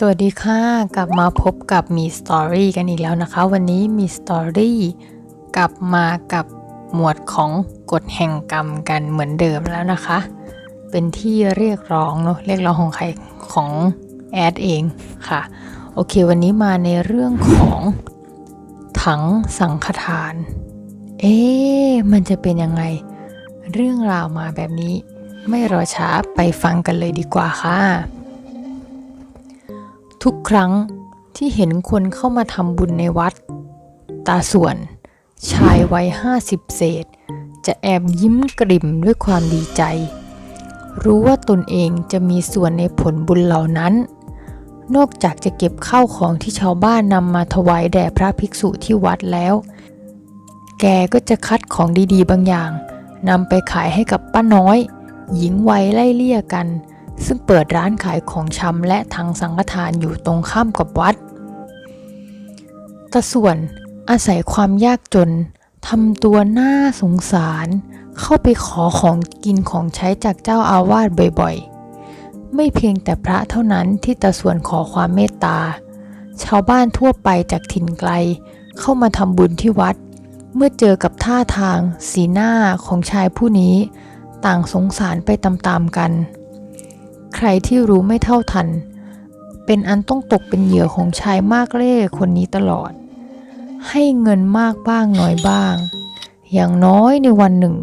สวัสดีค่ะ กลับมาพบกับมีสตอรี่กันอีกแล้วนะคะ วันนี้มีสตอรี่กลับมากับหมวดของกฎแห่งกรรมกันเหมือนเดิมแล้วนะคะ เป็นที่เรียกร้องเนาะเรียกร้องของใครของแอดเองค่ะ โอเค วันนี้มาในเรื่องของถังสังฆทาน เอ๊ะมันจะเป็นยังไง เรื่องราวมาแบบนี้ ไม่รอช้าไปฟังกันเลยดีกว่าค่ะ ทุกครั้งที่เห็นคนเข้ามาทำบุญในวัด ตาส่วนชายวัยห้าสิบเศษ จะแอบยิ้มกริ่มด้วยความดีใจ รู้ว่าตนเองจะมีส่วนในผลบุญเหล่านั้น นอกจากจะเก็บข้าวของที่ชาวบ้านนำมาถวายแด่พระภิกษุที่วัดแล้ว แกก็จะคัดของดีๆบางอย่างนำไปขายให้กับป้าน้อย หญิงวัยไล่เลี่ยกัน ซึ่งเปิดร้านขายของชำและทางสังฆทานอยู่ตรงข้ามกับวัดตาส่วนอาศัยความยากจนทำตัวน่าสงสาร เข้าไปขอของกินของใช้จากเจ้าอาวาสบ่อยๆ ไม่เพียงแต่พระเท่านั้นที่ตาส่วนขอความเมตตา ชาวบ้านทั่วไปจากถิ่นไกล เข้ามาทำบุญที่วัด เมื่อเจอกับท่าทาง สีหน้าของชายผู้นี้ ต่างสงสารไปตามๆกัน ใครที่รู้ไม่เท่าทัน เป็นอันต้องตกเป็นเหยื่อของชายมากเล่คนนี้ตลอด ให้เงินมากบ้างน้อยบ้าง อย่างน้อยในวันหนึ่ง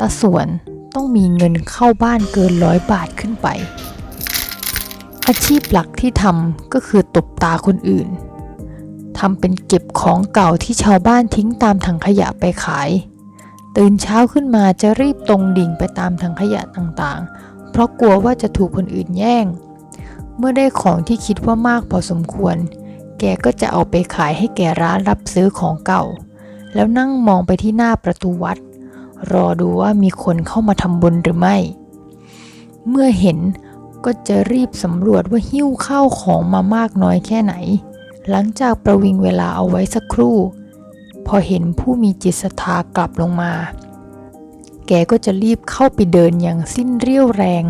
ตาสวนต้องมีเงินเข้าบ้านเกินร้อยบาทขึ้นไป อาชีพหลักที่ทำก็คือตบตาคนอื่นทำเป็นเก็บของเก่าที่ชาวบ้านทิ้งตามถังขยะไปขาย ตื่นเช้าขึ้นมาจะรีบตรงดิ่งไปตามถังขยะต่างๆ เพราะกลัวว่าจะถูกคนอื่นแย่ง เมื่อได้ของที่คิดว่ามากพอสมควร แกก็จะเอาไปขายให้แกร้านรับซื้อของเก่า แล้วนั่งมองไปที่หน้าประตูวัด รอดูว่ามีคนเข้ามาทำบุญหรือไม่ เมื่อเห็นก็จะรีบสำรวจว่าหิ้วข้าวของมามากน้อยแค่ไหน หลังจากประวิงเวลาเอาไว้สักครู่ พอเห็นผู้มีจิตศรัทธากลับลงมา แกก็จะรีบเข้าไปเดินอย่างสิ้นเรี่ยวแรง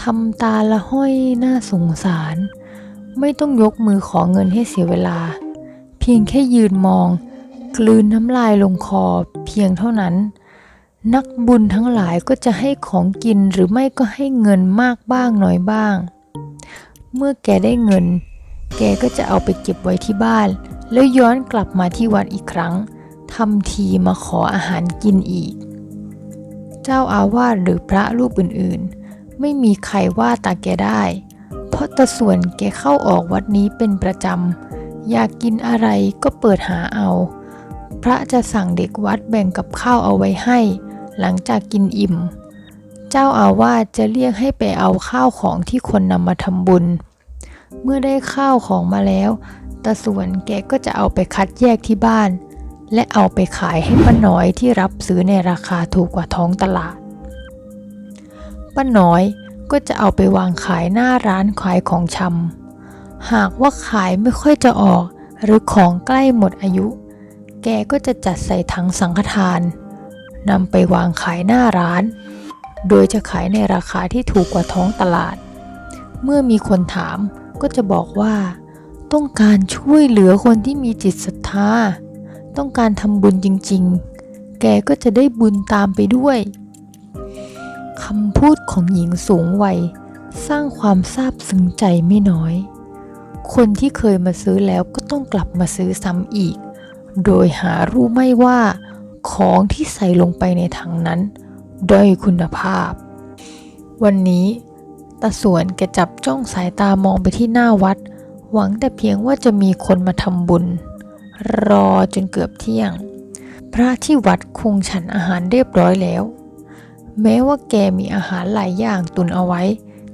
ทำตาละห้อยน่าสงสาร ไม่ต้องยกมือขอเงินให้เสียเวลา เพียงแค่ยืนมอง กลืนน้ำลายลงคอเพียงเท่านั้น นักบุญทั้งหลายก็จะให้ของกินหรือไม่ก็ให้เงินมากบ้างน้อยบ้าง เมื่อแกได้เงิน แกก็จะเอาไปเก็บไว้ที่บ้าน แล้วย้อนกลับมาที่วัดอีกครั้งทำทีมาขออาหารกินอีก เจ้าอาวาสหรือพระรูปอื่นๆ ไม่มีใครว่าตาแกได้ เพราะตาส่วนแกเข้าออกวัดนี้เป็นประจำ อยากกินอะไรก็เปิดหาเอา พระจะสั่งเด็กวัดแบ่งกับข้าวเอาไว้ให้ หลังจากกินอิ่ม เจ้าอาวาสจะเรียกให้ไปเอาข้าวของที่คนนำมาทำบุญ เมื่อได้ข้าวของมาแล้วตาส่วนแกก็จะเอาไปคัดแยกที่บ้าน และเอาไปขายให้ป้าน้อยที่รับซื้อในราคาถูกกว่าท้องตลาด ป้าน้อยก็จะเอาไปวางขายหน้าร้านขายของชำ หากว่าขายไม่ค่อยจะออกหรือของใกล้หมดอายุ แกก็จะจัดใส่ถังสังฆทานนำไปวางขายหน้าร้าน โดยจะขายในราคาที่ถูกกว่าท้องตลาด เมื่อมีคนถามก็จะบอกว่า ต้องการช่วยเหลือคนที่มีจิตศรัทธา ต้องการทำบุญจริงๆ แกก็จะได้บุญตามไปด้วยคำพูดของหญิงสูงวัย สร้างความซาบซึ้งใจไม่น้อย คนที่เคยมาซื้อแล้วก็ต้องกลับมาซื้อซ้ำอีก โดยหารู้ไม่ว่า ของที่ใส่ลงไปในถังนั้น ด้อยคุณภาพ วันนี้ตาสวนแกจับจ้องสายตามองไปที่หน้าวัด หวังแต่เพียงว่าจะมีคนมาทำบุญ รอจนเกือบเที่ยง พระที่วัดคงฉันอาหารเรียบร้อยแล้ว แม้ว่าแกมีอาหารหลายอย่างตุนเอาไว้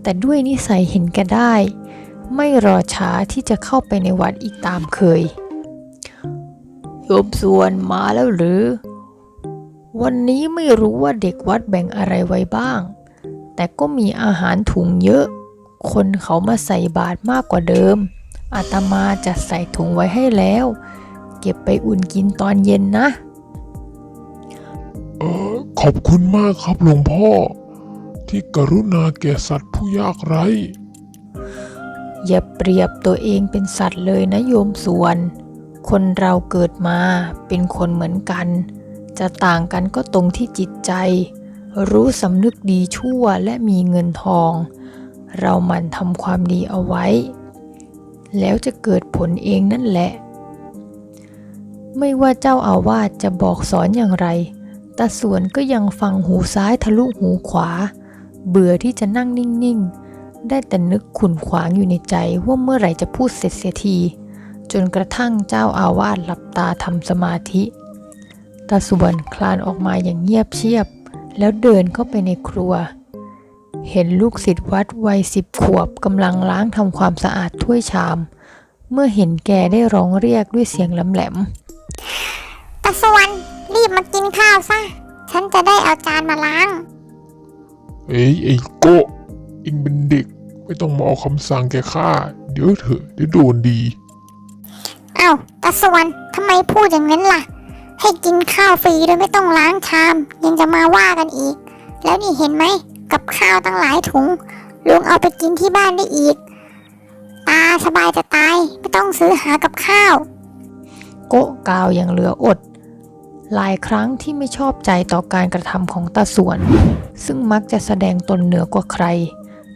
แต่ด้วยนิสัยเห็นแกได้ ไม่รอช้าที่จะเข้าไปในวัดอีกตามเคยโยมส่วนมาแล้วหรือ วันนี้ไม่รู้ว่าเด็กวัดแบ่งอะไรไว้บ้าง แต่ก็มีอาหารถุงเยอะ คนเขามาใส่บาตรมากกว่าเดิมอาตมาจะใส่ถุงไว้ให้แล้ว เก็บไปอุ่นกินตอนเย็นนะ เออขอบคุณมากครับหลวงพ่อ ที่กรุณาแก่สัตว์ผู้ยากไร้ อย่าเปรียบตัวเองเป็นสัตว์เลยนะโยมส่วน คนเราเกิดมาเป็นคนเหมือนกัน จะต่างกันก็ตรงที่จิตใจ รู้สำนึกดีชั่วและมีเงินทอง เราหมันทำความดีเอาไว้ แล้วจะเกิดผลเองนั่นแหละ ไม่ว่าเจ้าอาวาสจะบอกสอนอย่างไร ตาสวนก็ยังฟังหูซ้ายทะลุหูขวา เบื่อที่จะนั่งนิ่งๆ ได้แต่นึกขุนขวางอยู่ในใจว่าเมื่อไหร่จะพูดเสร็จเสียที จนกระทั่งเจ้าอาวาสหลับตาทำสมาธิตาสวนคลานออกมาอย่างเงียบเชียบ แล้วเดินเข้าไปในครัว เห็นลูกศิษย์วัดวัยสิบขวบกำลังล้างทำความสะอาดถ้วยชาม เมื่อเห็นแกได้ร้องเรียกด้วยเสียงแหลม ตะสวนรีบมากินข้าวซะ ฉันจะได้เอาจานมาล้าง เอ้ยไอ้โก้เอ็งเป็นเด็ก ไม่ต้องมาเอาคำสั่งแกข้าเดี๋ยวเถอะเดี๋ยวโดนดี เอ้าตะสวนทำไมพูดอย่างนั้นล่ะ ให้กินข้าวฟรีโดยไม่ต้องล้างชาม ยังจะมาว่ากันอีก แล้วนี่เห็นไหมกับข้าวตั้งหลายถุงลุงเอาไปกินที่บ้านได้อีก ตาสบายจะตายไม่ต้องซื้อหากับข้าวๆโกะกาวอย่างเหลืออด หลายครั้งที่ไม่ชอบใจต่อการกระทำของตาสวน ซึ่งมักจะแสดงตนเหนือกว่าใคร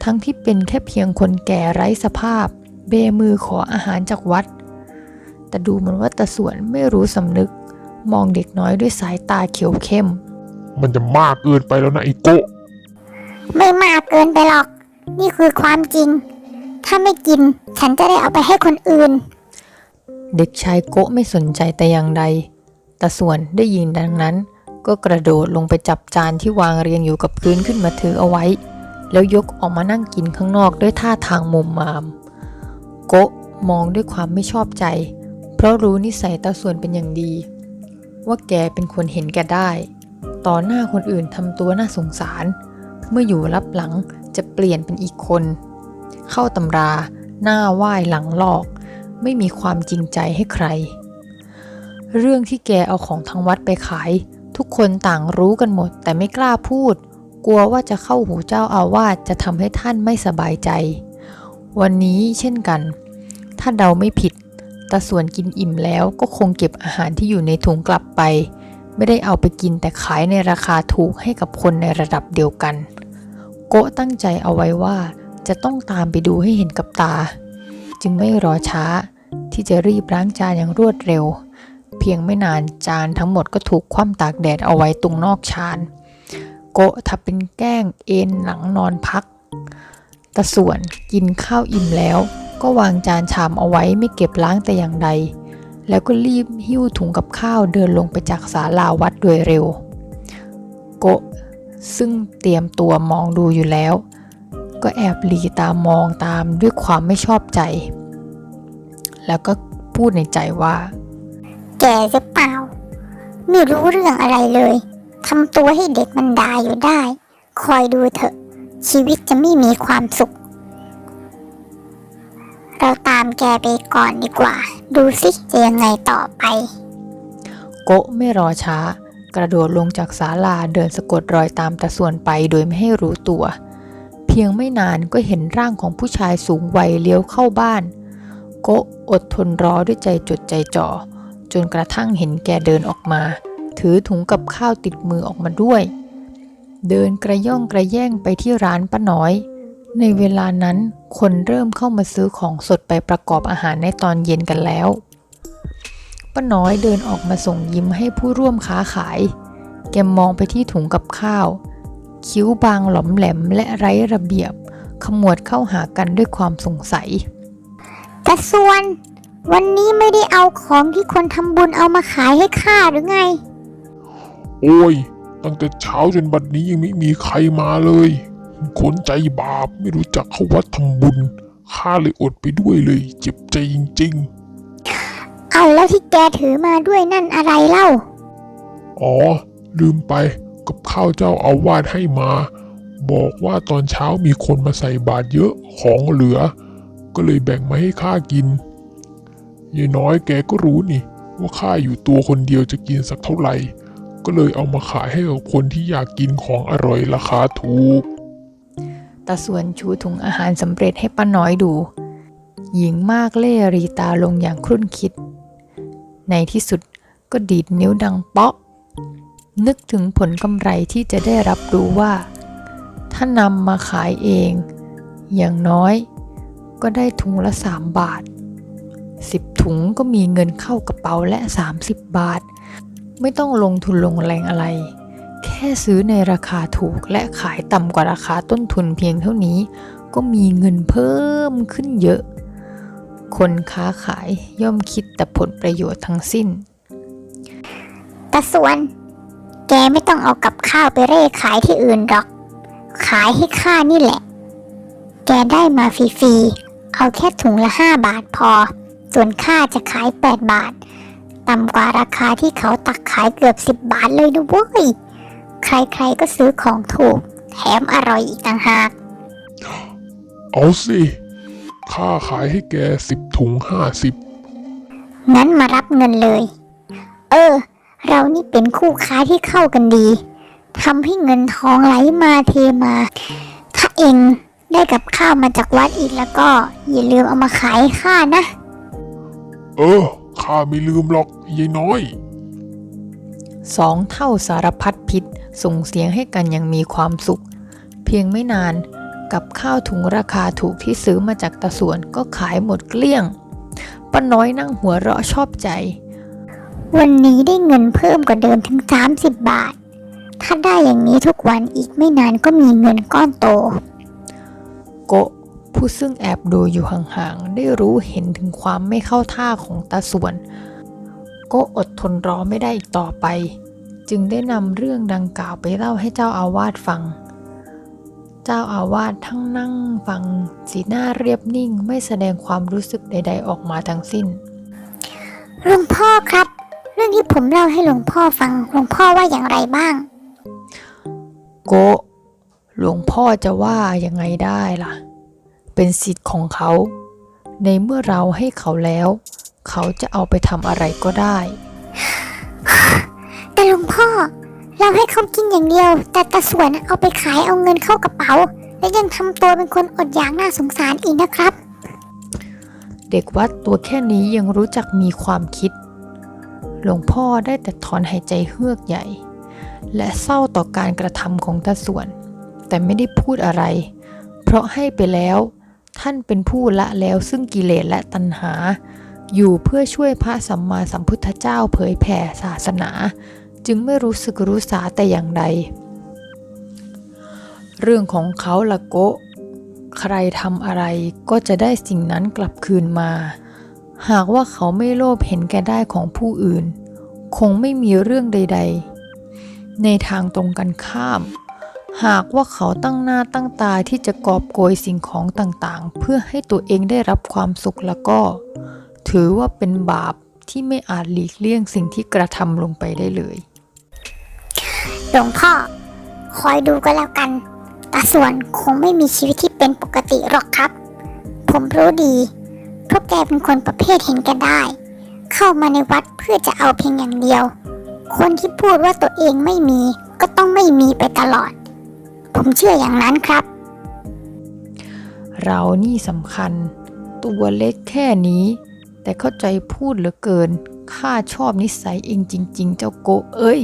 ทั้งที่เป็นแค่เพียงคนแก่ไร้สภาพ เบมือขออาหารจากวัด แต่ดูเหมือนว่าตาสวนไม่รู้สำนึก มองเด็กน้อยด้วยสายตาเขียวเข้ม มันจะมากเกินไปแล้วนะไอ้โก้ไม่มากเกินไปหรอก นี่คือความจริง ถ้าไม่กิน ฉันจะได้เอาไปให้คนอื่น เด็กชายโกะไม่สนใจแต่อย่างใด ตาส่วนได้ยินดังนั้น ก็กระโดดลงไปจับจานที่วางเรียงอยู่กับพื้นขึ้นมาถือเอาไว้ แล้วยกออกมานั่งกินข้างนอกด้วยท่าทางมุมมาม โกะมองด้วยความไม่ชอบใจ เพราะรู้นิสัยตาส่วนเป็นอย่างดี ว่าแกเป็นคนเห็นแกได้ ต่อหน้าคนอื่นทำตัวน่าสงสาร เมื่ออยู่รับหลังจะเปลี่ยนเป็นอีกคน เข้าตำรา หน้าไหว้หลังหลอก ไม่มีความจริงใจให้ใคร เรื่องที่แกเอาของทางวัดไปขาย ทุกคนต่างรู้กันหมด แต่ไม่กล้าพูด กลัวว่าจะเข้าหูเจ้าอาวาสจะทำให้ท่านไม่สบายใจ วันนี้เช่นกัน ถ้าเดาไม่ผิดตาส่วนกินอิ่มแล้วก็คงเก็บอาหารที่อยู่ในถุงกลับไป ไม่ได้เอาไปกินแต่ขายในราคาถูกให้กับคนในระดับเดียวกัน โกะตั้งใจเอาไว้ว่าจะต้องตามไปดูให้เห็นกับตา จึงไม่รอช้าที่จะรีบล้างจานอย่างรวดเร็ว เพียงไม่นานจานทั้งหมดก็ถูกคว่ำตากแดดเอาไว้ตรงนอกชาน โกะทับเป็นแกล้งเอนหลังนอนพัก ตะส่วนกินข้าวอิ่มแล้ว ก็วางจานชามเอาไว้ไม่เก็บล้างแต่อย่างใด แล้วก็รีบหิ้วถุงกับข้าวเดินลงไปจากศาลาวัดโดยเร็ว โกะซึ่งเตรียมตัวมองดูอยู่แล้ว ก็แอบหลีตามองตามด้วยความไม่ชอบใจ แล้วก็พูดในใจว่า แกหรือเปล่า ไม่รู้เรื่องอะไรเลยทำตัวให้เด็กมันด่าอยู่ได้ คอยดูเถอะ ชีวิตจะไม่มีความสุข เราตามแกไปก่อนดีกว่า ดูสิจะยังไงต่อไป โกะไม่รอช้า กระโดดลงจากศาลาเดินสะกดรอยตามตาส่วนไปโดยไม่ให้รู้ตัว เพียงไม่นานก็เห็นร่างของผู้ชายสูงวัยเลี้ยวเข้าบ้าน โกะอดทนรอด้วยใจจดใจจ่อ จนกระทั่งเห็นแกเดินออกมา ถือถุงกับข้าวติดมือออกมาด้วย เดินกระย่องกระแย่งไปที่ร้านป้าน้อย ในเวลานั้นคนเริ่มเข้ามาซื้อของสดไปประกอบอาหารในตอนเย็นกันแล้วป้าน้อยเดินออกมาส่งยิ้มให้ผู้ร่วมค้าขาย แกมองไปที่ถุงกับข้าว คิ้วบางหลอมแหลมและไร้ระเบียบ ขมวดเข้าหากันด้วยความสงสัยแต่ส่วน วันนี้ไม่ได้เอาของที่คนทำบุญเอามาขายให้ข้าหรือไง โอ้ย ตั้งแต่เช้าจนบัดนี้ยังไม่มีใครมาเลยคนใจบาปไม่รู้จักเข้าวัดทำบุญข้าเลยอดไปด้วยเลย เจ็บใจจริงเอาแล้วที่แกถือมาด้วยนั่นอะไรเล่าๆอ๋อ ลืมไปกับข้าวเจ้าอาวาสให้มา บอกว่าตอนเช้ามีคนมาใส่บาตรเยอะของเหลือ ก็เลยแบ่งมาให้ข้ากิน ยายน้อยแกก็รู้นี่ ว่าข้าอยู่ตัวคนเดียวจะกินสักเท่าไหร่ ก็เลยเอามาขายให้กับคนที่อยากกินของอร่อยราคาถูกตาส่วนชูถุงอาหารสำเร็จให้ป้าน้อยดู หญิงมากเล่รีตาลงอย่างครุ่นคิด ในที่สุดก็ดีดนิ้วดังเปาะ นึกถึงผลกำไรที่จะได้รับรู้ว่า ถ้านำมาขายเอง อย่างน้อยก็ได้ถุงละสามบาท สิบถุงก็มีเงินเข้ากระเป๋าและ 30 บาท ไม่ต้องลงทุนลงแรงอะไร แค่ซื้อในราคาถูกและขายต่ำกว่าราคาต้นทุนเพียงเท่านี้ ก็มีเงินเพิ่มขึ้นเยอะ คนค้าขายย่อมคิดแต่ผลประโยชน์ทั้งสิ้นตาสวน แกไม่ต้องเอากับข้าวไปเร่ขายที่อื่นหรอก ขายให้ข้านี่แหละ แกได้มาฟรีๆ เอาแค่ถุงละห้าบาทพอ ส่วนข้าจะขายแปดบาท ต่ำกว่าราคาที่เขาตักขายเกือบสิบบาทเลยนะเว้ย ใครๆก็ซื้อของถูก แถมอร่อยอีกต่างหาก เอาสิค่าขายให้แกสิบถุงห้าสิบงั้นมารับเงินเลย เออ เรานี่เป็นคู่ค้าที่เข้ากันดีทำให้เงินทองไหลมาเทมา ถ้าเองได้กับข้าวมาจากวัดอีกแล้วก็ อย่าลืมเอามาขายให้ข้านะ เออ ข้าไม่ลืมหรอกยายน้อย สองเท่าสารพัดพิษส่งเสียงให้กันอย่างมีความสุข เพียงไม่นานกับข้าวถุงราคาถูกที่ซื้อมาจากตาสวนก็ขายหมดเกลี้ยงป้าน้อยนั่งหัวเราะชอบใจ วันนี้ได้เงินเพิ่มกว่าเดิมถึง 30 บาท ถ้าได้อย่างนี้ทุกวันอีกไม่นานก็มีเงินก้อนโต โกะ ผู้ซึ่งแอบดูอยู่ห่างๆ ได้รู้เห็นถึงความไม่เข้าท่าของตาสวนโกะอดทนรอไม่ได้อีกต่อไป จึงได้นำเรื่องดังกล่าวไปเล่าให้เจ้าอาวาสฟัง เจ้าอาวาสทั้งนั่งฟังสีหน้าเรียบนิ่งไม่แสดงความรู้สึกใด ๆ ออกมาทั้งสิ้นหลวงพ่อครับ เรื่องที่ผมเล่าให้หลวงพ่อฟังหลวงพ่อว่าอย่างไรบ้าง โกะหลวงพ่อจะว่ายังไงได้ล่ะ เป็นสิทธิ์ของเขา ในเมื่อเราให้เขาแล้ว เขาจะเอาไปทำอะไรก็ได้ แต่หลวงพ่อ เราให้เขากินอย่างเดียว แต่ตาสวนเอาไปขายเอาเงินเข้ากระเป๋า และยังทำตัวเป็นคนอดอยากน่าสงสารอีกนะครับ เด็กวัดตัวแค่นี้ยังรู้จักมีความคิด หลวงพ่อได้แต่ถอนหายใจเฮือกใหญ่ และเศร้าต่อการกระทำของตาส่วน แต่ไม่ได้พูดอะไร เพราะให้ไปแล้ว ท่านเป็นผู้ละแล้วซึ่งกิเลสและตัณหา อยู่เพื่อช่วยพระสัมมาสัมพุทธเจ้าเผยแผ่ศาสนา จึงไม่รู้สึกรู้สาแต่อย่างใด เรื่องของเขาละโกะใครทำอะไรก็จะได้สิ่งนั้นกลับคืนมา หากว่าเขาไม่โลภเห็นแก่ได้ของผู้อื่น คงไม่มีเรื่องใด ๆ ในทางตรงกันข้าม หากว่าเขาตั้งหน้าตั้งตาที่จะกอบโกยสิ่งของต่างๆ เพื่อให้ตัวเองได้รับความสุขแล้วก็ ถือว่าเป็นบาปที่ไม่อาจหลีกเลี่ยงสิ่งที่กระทำลงไปได้เลย หลวงพ่อ คอยดูก็แล้วกันตาส่วนคงไม่มีชีวิตที่เป็นปกติหรอกครับ ผมรู้ดีเพราะแกเป็นคนประเภทเห็นแก่ได้ เข้ามาในวัดเพื่อจะเอาเพียงอย่างเดียว คนที่พูดว่าตัวเองไม่มีก็ต้องไม่มีไปตลอด ผมเชื่ออย่างนั้นครับ เรานี่สำคัญ ตัวเล็กแค่นี้ แต่เข้าใจพูดเหลือเกิน ข้าชอบนิสัยเองจริง ๆ เจ้าโกเอ้ย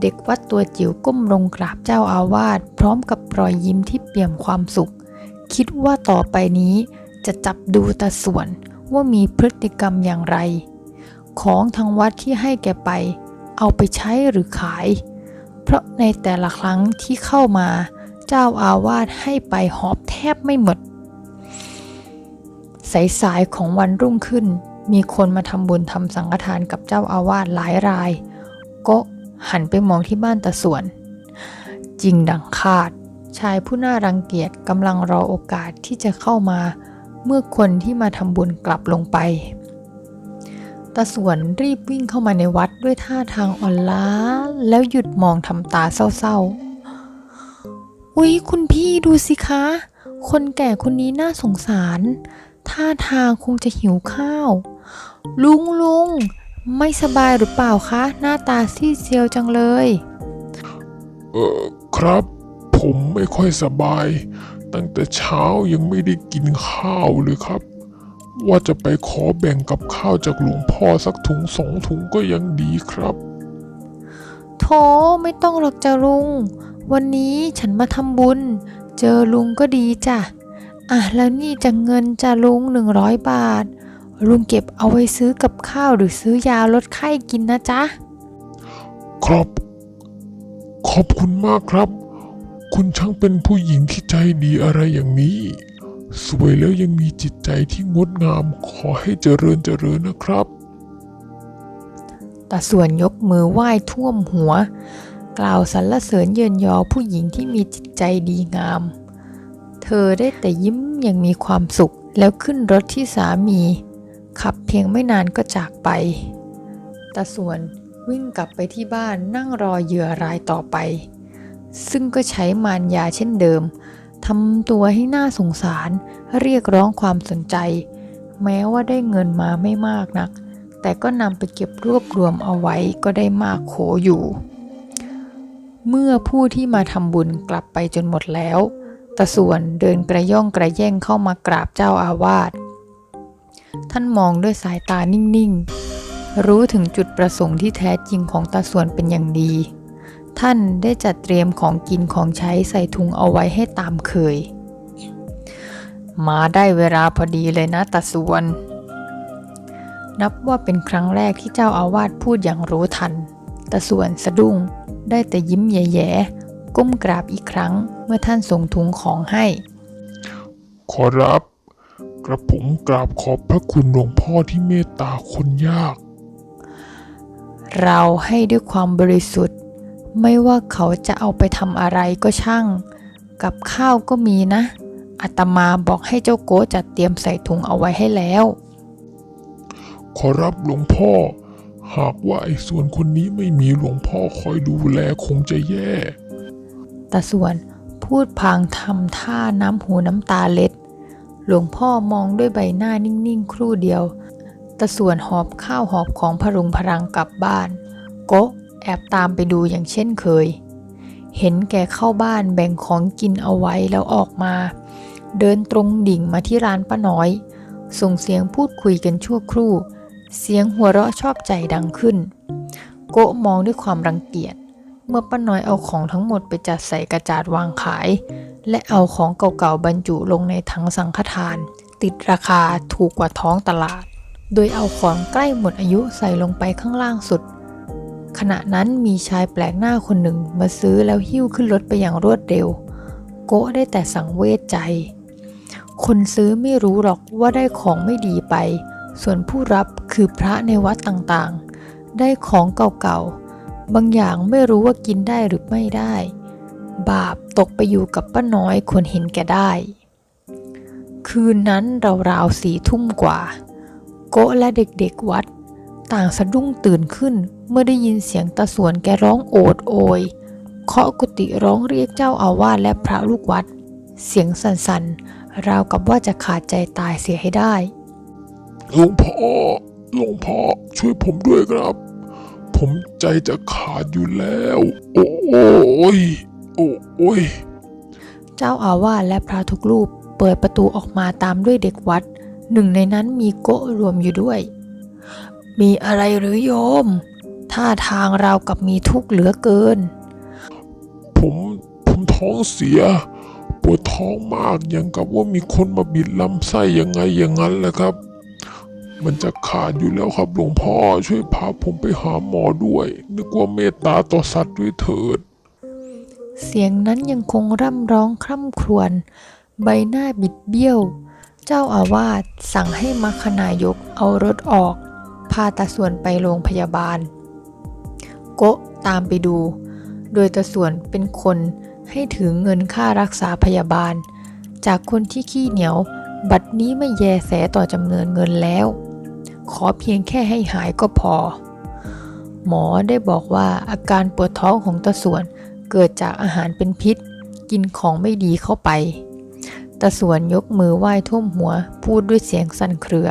เด็กวัดตัวจิ๋วก้มลงกราบเจ้าอาวาสพร้อมกับรอยยิ้มที่เปี่ยมความสุข คิดว่าต่อไปนี้จะจับดูตาส่วนว่ามีพฤติกรรมอย่างไร ของทางวัดที่ให้แกไป เอาไปใช้หรือขาย เพราะในแต่ละครั้งที่เข้ามา เจ้าอาวาสให้ไปหอบแทบไม่หมด สายๆของวันรุ่งขึ้น มีคนมาทำบุญทำสังฆทานกับเจ้าอาวาสหลายราย ก็หันไปมองที่บ้านตาสวน จริงดังคาด ชายผู้น่ารังเกียจกำลังรอโอกาสที่จะเข้ามา เมื่อคนที่มาทำบุญกลับลงไป ตาสวนรีบวิ่งเข้ามาในวัดด้วยท่าทางอ่อนล้า แล้วหยุดมองทำตาเศร้าๆ อุ๊ย คุณพี่ดูสิคะ คนแก่คนนี้น่าสงสาร ท่าทางคงจะหิวข้าว ลุงลุงไม่สบายหรือเปล่าคะ หน้าตาซีดเซียวจังเลย เออครับ ผมไม่ค่อยสบาย ตั้งแต่เช้ายังไม่ได้กินข้าวเลยครับ ว่าจะไปขอแบ่งกับข้าวจากหลวงพ่อสักถุงสองถุงก็ยังดีครับ โถไม่ต้องหรอกจ้ะลุง วันนี้ฉันมาทำบุญ เจอลุงก็ดีจ้ะ อะแล้วนี่จะเงินจ้ะลุงหนึ่งร้อยบาท ลุงเก็บเอาไว้ซื้อกับข้าวหรือซื้อยาลดไข้กินนะจ๊ะ ครับ ขอบคุณมากครับ คุณช่างเป็นผู้หญิงที่ใจดีอะไรอย่างนี้ สวยแล้วยังมีจิตใจที่งดงามขอให้เจริญเจริญนะครับตาส่วนยกมือไหว้ท่วมหัว กล่าวสรรเสริญเยินยอผู้หญิงที่มีจิตใจดีงาม เธอได้แต่ยิ้มอย่างมีความสุขแล้วขึ้นรถที่สามี ขับเพียงไม่นานก็จากไปตาส่วนวิ่งกลับไปที่บ้านนั่งรอเหยื่อรายต่อไป ซึ่งก็ใช้มารยาเช่นเดิม ทำตัวให้น่าสงสาร เรียกร้องความสนใจ แม้ว่าได้เงินมาไม่มากนัก แต่ก็นำไปเก็บรวบรวมเอาไว้ก็ได้มากโขอยู่ เมื่อผู้ที่มาทำบุญกลับไปจนหมดแล้วตาส่วนเดินกระย่องกระแย่งเข้ามากราบเจ้าอาวาส ท่านมองด้วยสายตานิ่ง ๆ รู้ถึงจุดประสงค์ที่แท้จริงของตาส่วนเป็นอย่างดี ท่านได้จัดเตรียมของกินของใช้ใส่ถุงเอาไว้ให้ตามเคย มาได้เวลาพอดีเลยนะตาส่วน นับว่าเป็นครั้งแรกที่เจ้าอาวาสพูดอย่างรู้ทันแต่ส่วนสะดุ้ง ได้แต่ยิ้มแย่ๆก้มกราบอีกครั้งเมื่อท่านส่งถุงของให้ ขอรับ กระผมกราบขอบพระคุณหลวงพ่อที่เมตตาคนยาก เราให้ด้วยความบริสุทธิ์ ไม่ว่าเขาจะเอาไปทำอะไรก็ช่าง กับข้าวก็มีนะอาตมาบอกให้เจ้าโกจัดเตรียมใส่ถุงเอาไว้ให้แล้ว ขอรับหลวงพ่อ หากว่าไอ้ส่วนคนนี้ไม่มีหลวงพ่อคอยดูแลคงจะแย่ตาส่วนพูดพลางทำท่าน้ำหูน้ำตาเล็ด หลวงพ่อมองด้วยใบหน้านิ่งๆ ครู่เดียวตาส่วนหอบข้าวหอบของพรุงพรังกลับบ้าน โกะ แอบตามไปดูอย่างเช่นเคย เห็นแกเข้าบ้านแบ่งของกินเอาไว้แล้วออกมา เดินตรงดิ่งมาที่ร้านป้าน้อย ส่งเสียงพูดคุยกันชั่วครู่ เสียงหัวเราะชอบใจดังขึ้น โกะมองด้วยความรังเกียจ เมื่อป้าน้อยเอาของทั้งหมดไปจัดใส่กระจาดวางขาย และเอาของเก่าๆบรรจุลงในถังสังฆทาน ติดราคาถูกกว่าท้องตลาด โดยเอาของใกล้หมดอายุใส่ลงไปข้างล่างสุด ขณะนั้นมีชายแปลกหน้าคนหนึ่งมาซื้อแล้วหิ้วขึ้นรถไปอย่างรวดเร็ว โกะได้แต่สังเวชใจ คนซื้อไม่รู้หรอกว่าได้ของไม่ดีไป ส่วนผู้รับคือพระในวัดต่างๆ ได้ของเก่าๆ บางอย่างไม่รู้ว่ากินได้หรือไม่ได้ บาปตกไปอยู่กับป้าน้อยคนเห็นแก่ได้ คืนนั้นราวๆสี่ทุ่มกว่า โกะและเด็กๆวัด ต่างสะดุ้งตื่นขึ้น เมื่อได้ยินเสียงตาสวนแกร้องโอดโอย เคาะกุฏิร้องเรียกเจ้าอาวาสและพระลูกวัด เสียงสั่นๆ ราวกับว่าจะขาดใจตายเสียให้ได้ หลวงพ่อ หลวงพ่อช่วยผมด้วยครับ ผมใจจะขาดอยู่แล้ว โอ้ยโอ้ยเจ้าอาวาสและพระทุกรูปเปิดประตูออกมาตามด้วยเด็กวัด หนึ่งในนั้นมีโกะรวมอยู่ด้วย มีอะไรหรือโยม ท่าทางราวกับมีทุกข์เหลือเกิน ผมผมท้องเสีย ปวดท้องมากอย่างกับว่ามีคนมาบิดลำไส้ยังไงอย่างนั้นแหละครับ มันจะขาดอยู่แล้วครับหลวงพ่อช่วยพาผมไปหาหมอด้วย นึกว่าเมตตาต่อสัตว์ด้วยเถิด เสียงนั้นยังคงร่ำร้องคร่ำครวญใบหน้าบิดเบี้ยว เจ้าอาวาสสั่งให้มัคคนายกเอารถออกพาตาส่วนไปโรงพยาบาล โกะตามไปดู โดยตาส่วนเป็นคนให้ถือเงินค่ารักษาพยาบาล จากคนที่ขี้เหนียว บัดนี้ไม่แยแสต่อจำเนินเงินแล้ว ขอเพียงแค่ให้หายก็พอ หมอได้บอกว่าอาการปวดท้องของตาส่วนเกิดจากอาหารเป็นพิษ กินของไม่ดีเข้าไปตาสวนยกมือไหว้ท่วมหัว พูดด้วยเสียงสั่นเครือ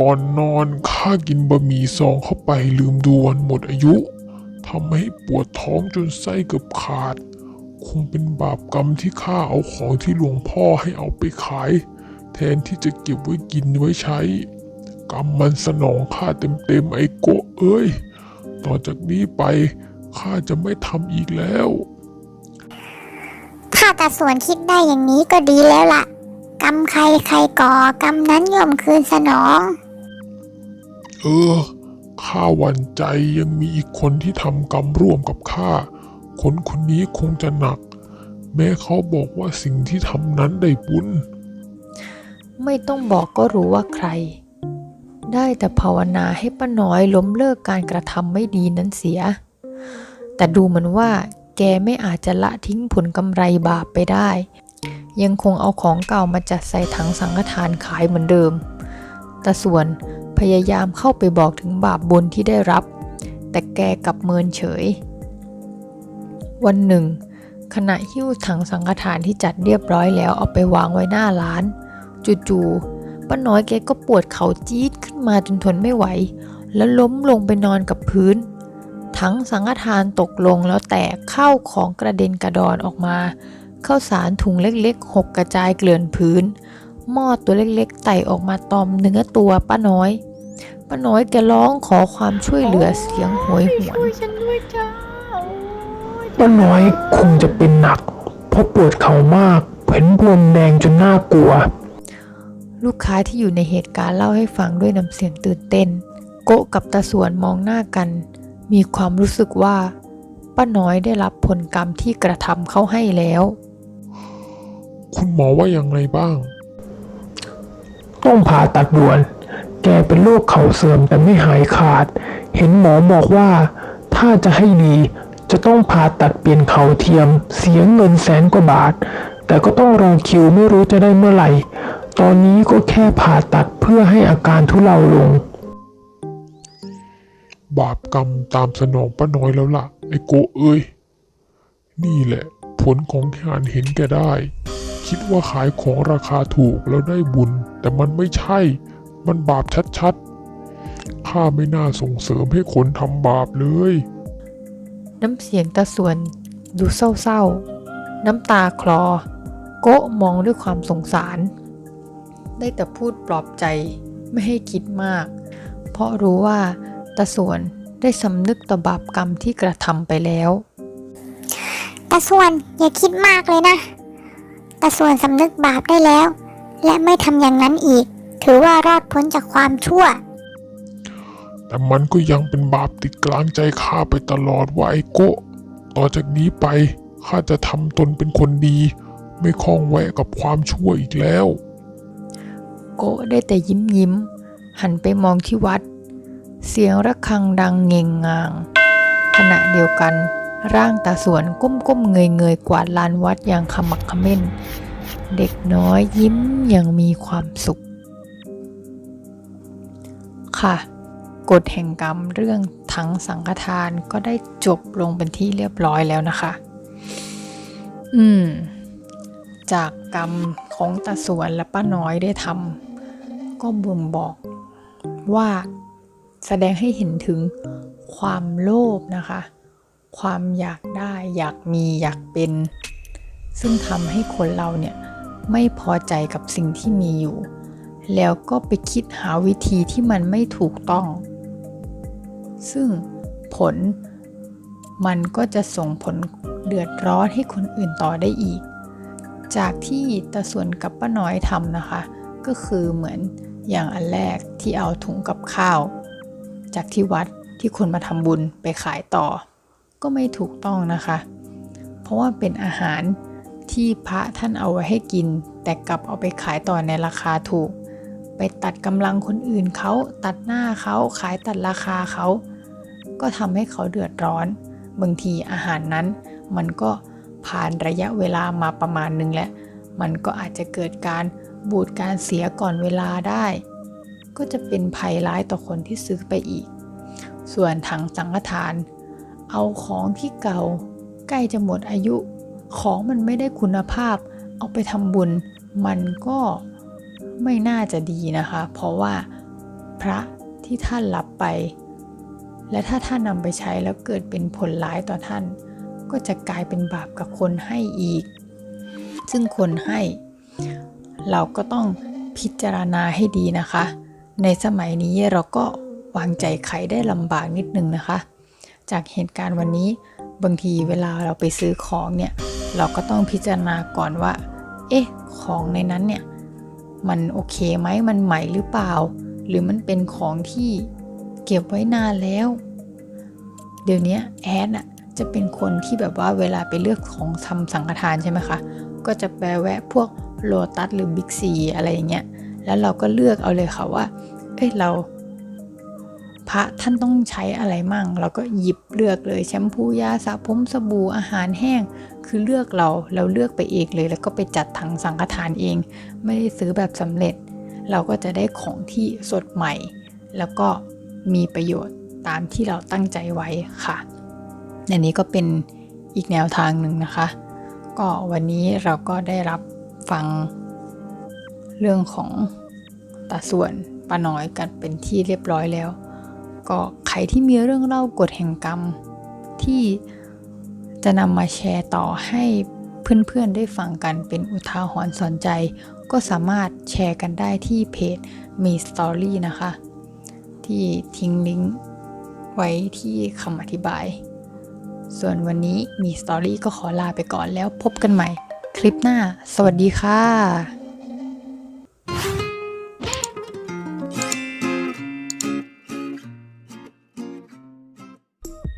ก่อนนอนข้ากินบะหมี่ซองเข้าไปลืมดูวันหมดอายุทำให้ปวดท้องจนไส้เกือบขาด คงเป็นบาปกรรมที่ข้าเอาของที่หลวงพ่อให้เอาไปขาย แทนที่จะเก็บไว้กินไว้ใช้ กรรมมันสนองข้าเต็มๆไอ้โกเอ้ย ต่อจากนี้ไปข้าจะไม่ทำอีกแล้วถ้าตาส่วนคิดได้อย่างนี้ก็ดีแล้วล่ะ กรรมใครใครก่อกรรมนั้นย่อมคืนสนอง เออ ข้าหวั่นใจยังมีอีกคนที่ทำกรรมร่วมกับข้า คนคนนี้คงจะหนัก แม้เขาบอกว่าสิ่งที่ทำนั้นได้บุญ ไม่ต้องบอกก็รู้ว่าใคร ได้แต่ภาวนาให้ป้าน้อยล้มเลิกการกระทำไม่ดีนั้นเสีย แต่ดูเหมือนว่า แกไม่อาจจะละทิ้งผลกำไรบาปไปได้ ยังคงเอาของเก่ามาจัดใส่ถังสังฆทานขายเหมือนเดิม แต่ส่วน พยายามเข้าไปบอกถึงบาปบุญที่ได้รับ แต่แกกลับเมินเฉย วันหนึ่ง ขณะหิ้วถังสังฆทานที่จัดเรียบร้อยแล้วเอาไปวางไว้หน้าร้าน จู่ๆป้าน้อยแกก็ปวดเข่าจี๊ดขึ้นมาจนทนไม่ไหว แล้วล้มลงไปนอนกับพื้นทั้งสังฆทานตกลงแล้วแตกเข้าของกระเด็นกระดอนออกมาข้าวสารถุงเล็กๆหกกระจายเกลื่อนพื้นหม้อตัวเล็กๆไต่ออกมาตอมเนื้อตัวป้าน้อย ป้าน้อยแกร้องขอความช่วยเหลือเสียงโหยหวนป้าน้อยคงจะเป็นหนัก เพราะปวดเข่ามากเห็นบวมแดงจนน่ากลัว ลูกค้าที่อยู่ในเหตุการณ์เล่าให้ฟังด้วยน้ำเสียงตื่นเต้น โกะกับตาสวนมองหน้ากัน มีความรู้สึกว่า ป้าน้อยได้รับผลกรรมที่กระทำเขาให้แล้ว คุณหมอว่ายังไงบ้าง ต้องผ่าตัดด่วน แกเป็นโรคเข่าเสื่อมแต่ไม่หายขาด เห็นหมอบอกว่า ถ้าจะให้ดีจะต้องผ่าตัดเปลี่ยนเข่าเทียม เสียเงินแสนกว่าบาท แต่ก็ต้องรอคิวไม่รู้จะได้เมื่อไหร่ ตอนนี้ก็แค่ผ่าตัดเพื่อให้อาการทุเลาลง บาปกรรมตามสนองป้าน้อยแล้วล่ะ ไอ้โกเอ้ย นี่แหละ ผลของการเห็นแก่ได้ คิดว่าขายของราคาถูกแล้วได้บุญ แต่มันไม่ใช่ มันบาปชัดๆ ข้าไม่น่าส่งเสริมให้คนทำบาปเลย น้ำเสียงตาสวนดูเศร้าๆ น้ำตาคลอ โกะมองด้วยความสงสาร ได้แต่พูดปลอบใจไม่ให้คิดมาก เพราะรู้ว่าตาสวนได้สำนึกต่อบาปกรรมที่กระทำไปแล้วตาส่วนอย่าคิดมากเลยนะตาส่วนสำนึกบาปได้แล้ว และไม่ทำอย่างนั้นอีก ถือว่ารอดพ้นจากความชั่ว แต่มันก็ยังเป็นบาปติดกลางใจข้าไปตลอดว่าไอ้โกะต่อจากนี้ไปข้าจะทำตนเป็นคนดี ไม่คล้องแวะกับความชั่วอีกแล้ว โกะได้แต่ยิ้มยิ้ม หันไปมองที่วัด เสียงระฆังดังเงงงาง ขณะเดียวกัน ร่างตาสวนก้มๆเงยเงยๆกวาดลานวัดอย่างขมักเขม้น เด็กน้อยยิ้มอย่างมีความสุข ค่ะ กฎแห่งกรรมเรื่องทั้งสังฆทานก็ได้จบลงเป็นที่เรียบร้อยแล้วนะคะ อืม จากกรรมของตาสวนและป้าน้อยได้ทำก็บ่งบอกว่าแสดงให้เห็นถึงความโลภนะคะ ความอยากได้อยากมีอยากเป็น ซึ่งทำให้คนเราเนี่ยไม่พอใจกับสิ่งที่มีอยู่ แล้วก็ไปคิดหาวิธีที่มันไม่ถูกต้อง ซึ่งผลมันก็จะส่งผลเดือดร้อนให้คนอื่นต่อได้อีก จากที่ตาส่วนกับป้าน้อยทำนะคะ ก็คือเหมือนอย่างอันแรกที่เอาถุงกับข้าว จากที่วัดที่คนมาทำบุญไปขายต่อ ก็ไม่ถูกต้องนะคะ เพราะว่าเป็นอาหารที่พระท่านเอาไว้ให้กิน แต่กลับเอาไปขายต่อในราคาถูก ไปตัดกำลังคนอื่นเขาตัดหน้าเขาขายตัดราคาเขาก็ทำให้เขาเดือดร้อน บางทีอาหารนั้น มันก็ผ่านระยะเวลามาประมาณหนึงแล้ว มันก็อาจจะเกิดการบูดการเสียก่อนเวลาได้ ก็จะเป็นภัยร้ายต่อคนที่ซื้อไปอีก ส่วนถังสังฆทาน เอาของที่เก่าใกล้จะหมดอายุ ของมันไม่ได้คุณภาพ เอาไปทำบุญ มันก็ ไม่น่าจะดีนะคะ เพราะว่าพระที่ท่านรับไป และถ้าท่านนำไปใช้แล้วเกิดเป็นผลร้ายต่อท่าน ก็จะกลายเป็นบาปกับคนให้อีก ซึ่งคนให้ เราก็ต้องพิจารณาให้ดีนะคะ ในสมัยนี้เราก็วางใจใครได้ลำบากนิดนึงนะคะ จากเหตุการณ์วันนี้บางทีเวลาเราไปซื้อของเนี่ย เราก็ต้องพิจารณาก่อนว่า เอ๊ะ ของในนั้นเนี่ย มันโอเคไหมมันใหม่หรือเปล่า หรือมันเป็นของที่เก็บไว้นานแล้ว เดี๋ยวนี้แอดอะจะเป็นคนที่แบบว่าเวลาไปเลือกของทำสังฆทานใช่ไหมคะ ก็จะไปแวะพวกโลตัสหรือบิ๊กซีอะไรอย่างเงี้ย แล้วเราก็เลือกเอาเลยค่ะว่า เอ้ยเรา พระท่านต้องใช้อะไรมั่ง เราก็หยิบเลือกเลยแชมพูยาสระผมสบู่อาหารแห้ง คือเลือกเราเราเลือกไปเองเลย แล้วก็ไปจัดถังสังฆทานเอง ไม่ได้ซื้อแบบสำเร็จ เราก็จะได้ของที่สดใหม่ แล้วก็มีประโยชน์ตามที่เราตั้งใจไว้ค่ะอันนี้ก็เป็นอีกแนวทางหนึ่งนะคะ ก็วันนี้เราก็ได้รับฟังเรื่องของตาส่วนป้าน้อยกันเป็นที่เรียบร้อยแล้ว ก็ใครที่มีเรื่องเล่ากฎแห่งกรรมที่ จะนำมาแชร์ต่อให้เพื่อนๆได้ฟังกันเป็นอุทาหรณ์สอนใจ ก็สามารถแชร์กันได้ที่เพจมีสตอรี่นะคะ ที่ทิ้งลิงก์ไว้ที่คำอธิบาย ส่วนวันนี้มีสตอรี่ก็ขอลาไปก่อนแล้วพบกันใหม่ คลิปหน้า สวัสดีค่ะ